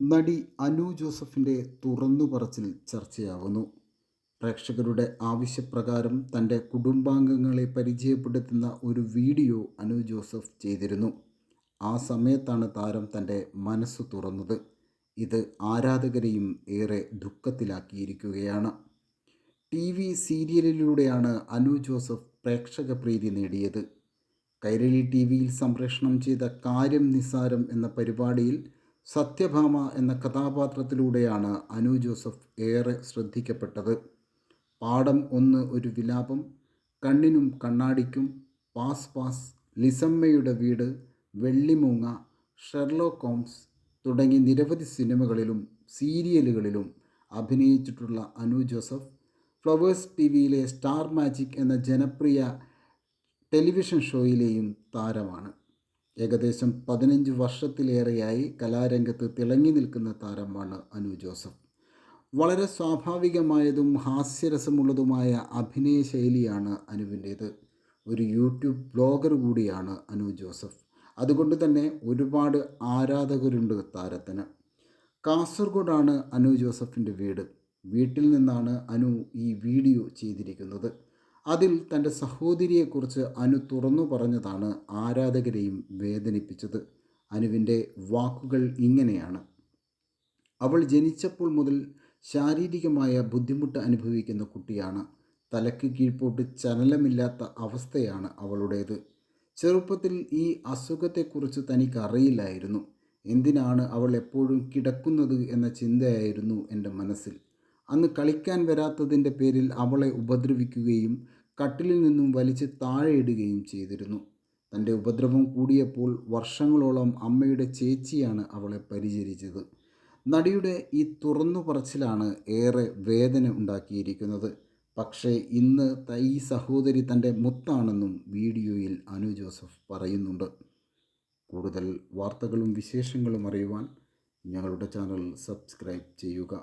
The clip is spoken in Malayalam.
നടി അനു ജോസഫിന്റെ തുറന്നു പറച്ചിൽ ചർച്ചയാവുന്നു. പ്രേക്ഷകരുടെ ആവശ്യപ്രകാരം തന്റെ കുടുംബാംഗങ്ങളെ പരിചയപ്പെടുത്തുന്ന ഒരു വീഡിയോ അനു ജോസഫ് ചെയ്തിരുന്നു. ആ സമയത്താണ് താരം തന്റെ മനസ്സ് തുറന്നത്. ഇത് ആരാധകരെയും ഏറെ ദുഃഖത്തിലാക്കിയിരിക്കുകയാണ്. ടി വി സീരിയലിലൂടെയാണ് അനു ജോസഫ് പ്രേക്ഷക പ്രീതി നേടിയത്. കൈരളി ടി വിയിൽ സംപ്രേഷണം ചെയ്ത കാര്യം നിസാരം എന്ന പരിപാടിയിൽ സത്യഭാമ എന്ന കഥാപാത്രത്തിലൂടെയാണ് അനു ജോസഫ് ഏറെ ശ്രദ്ധിക്കപ്പെട്ടത്. പാഠം ഒന്ന് ഒരു വിലാപം കണ്ണിനും കണ്ണാടിക്കും പാസ് പാസ് ലിസമ്മയുടെ വീട് വെള്ളിമൂങ്ങ ഷെർലോക്ക് ഹോംസ് തുടങ്ങി നിരവധി സിനിമകളിലും സീരിയലുകളിലും അഭിനയിച്ചിട്ടുള്ള അനു ജോസഫ് ഫ്ലവേഴ്സ് ടി വിയിലെ സ്റ്റാർ മാജിക് എന്ന ജനപ്രിയ ടെലിവിഷൻ ഷോയിലെയും താരമാണ്. ഏകദേശം പതിനഞ്ച് വർഷത്തിലേറെയായി കലാരംഗത്ത് തിളങ്ങി നിൽക്കുന്ന താരമാണ് അനു ജോസഫ്. വളരെ സ്വാഭാവികമായതും ഹാസ്യരസമുള്ളതുമായ അഭിനയ ശൈലിയാണ് അനുവിന്റേത്. ഒരു യൂട്യൂബ് ബ്ലോഗർ കൂടിയാണ് അനു ജോസഫ്. അതുകൊണ്ട് തന്നെ ഒരുപാട് ആരാധകരുണ്ട് താരത്തിന്. കാസർഗോഡാണ് അനു ജോസഫിന്റെ വീട്. വീട്ടിൽ നിന്നാണ് അനു ഈ വീഡിയോ ചെയ്തിരിക്കുന്നത്. അതിൽ തന്റെ സഹോദരിയെക്കുറിച്ച് അനു തുറന്നു പറഞ്ഞതാണ് ആരാധകരെയും വേദനിപ്പിച്ചത്. അനുവിന്റെ വാക്കുകൾ ഇങ്ങനെയാണ്. അവൾ ജനിച്ചപ്പോൾ മുതൽ ശാരീരികമായ ബുദ്ധിമുട്ട് അനുഭവിക്കുന്ന കുട്ടിയാണ്. തലയ്ക്ക് കീഴ്പോട്ട് ചലനമില്ലാത്ത അവസ്ഥയാണ് അവളുടേത്. ചെറുപ്പത്തിൽ ഈ അസുഖത്തെക്കുറിച്ച് തനിക്ക് അറിയില്ലായിരുന്നു എന്തിനാണ് അവൾ എപ്പോഴും കിടക്കുന്നത് എന്ന ചിന്തയായിരുന്നു എന്റെ മനസ്സിൽ. അന്ന് കളിക്കാൻ വരാത്തതിന്റെ പേരിൽ അവളെ ഉപദ്രവിക്കുകയും കട്ടിലിൽ നിന്നും വലിച്ച് താഴെയിടുകയും ചെയ്തിരുന്നു. തന്റെ ഉപദ്രവം കൂടിയപ്പോൾ വർഷങ്ങളോളം അമ്മയുടെ ചേച്ചിയാണ് അവളെ പരിചരിച്ചത്. നടിയുടെ ഈ തുറന്നു പറച്ചിലാണ് ഏറെ വേദന ഉണ്ടാക്കിയിരിക്കുന്നത്. പക്ഷേ ഇന്ന് ഈ സഹോദരി തന്റെ മുത്താണെന്നും വീഡിയോയിൽ അനു ജോസഫ് പറയുന്നുണ്ട്. കൂടുതൽ വാർത്തകളും വിശേഷങ്ങളും അറിയുവാൻ ഞങ്ങളുടെ ചാനൽ സബ്സ്ക്രൈബ് ചെയ്യുക.